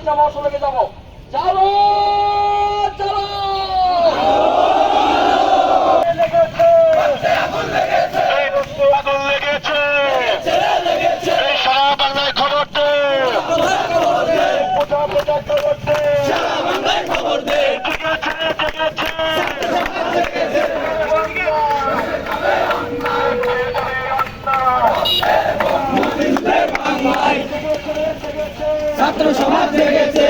গাড়ি চাপা লেগে যাব। চলো চলো। এই ছাত্র সমাজ জেগেছে।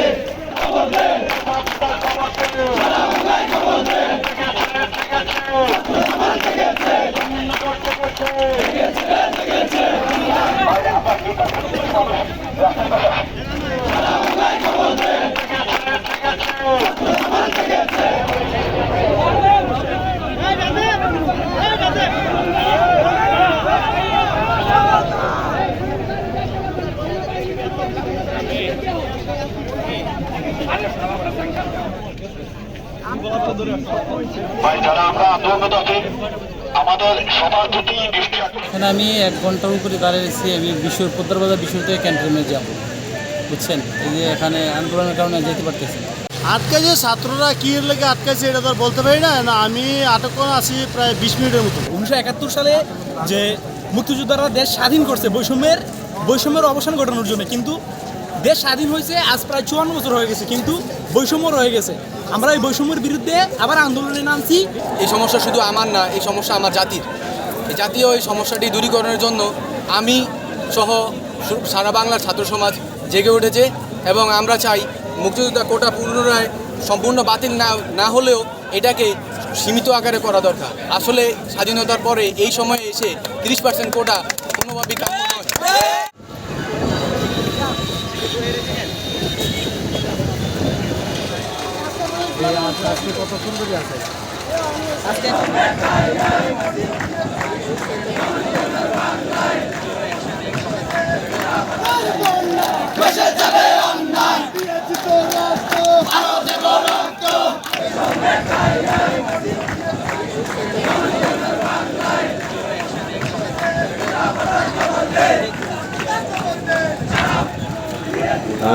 ভাই এখানে আমি এক ঘণ্টার উপরে দাঁড়িয়েছি আমি বিশ্ব পদ্মারবাজার বিশ্ব থেকে ক্যান্টনমেন্ট যাব। বুঝছেন? এই যে এখানে আন্দোলনের কারণে যেতে পারতেছি না। যে ছাত্ররা কি লেগে আটকাছে এটা তো আর বলতে পারি না। না আমি আটক আছি প্রায় বিশ মিনিটের মতো। উনিশশো একাত্তর সালে যে মুক্তিযোদ্ধারা দেশ স্বাধীন করছে বৈষম্যের বৈষম্যের অবসান ঘটানোর জন্য কিন্তু দেশ স্বাধীন হয়েছে, আজ প্রায় চুয়ান্ন বছর হয়ে গেছে, কিন্তু বৈষম্য রয়ে গেছে। আমরা এই বৈষম্যের বিরুদ্ধে আবার আন্দোলনে নামছি। এই সমস্যা শুধু আমার না, এই সমস্যা আমার জাতির। এই জাতীয় এই সমস্যাটি দূরীকরণের জন্য আমি সহ সারা বাংলার ছাত্র সমাজ জেগে উঠেছে এবং আমরা চাই মুক্তিযোদ্ধা কোটা পুনরায় সম্পূর্ণ বাতিল না না হলেও এটাকে সীমিত আকারে করা দরকার। আসলে স্বাধীনতার পরে এই সময়ে এসে তিরিশ পার্সেন্ট কোটা কোনোভাবেই কাম্য নয়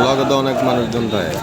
লগে তো অনেক মানুষজন থাকে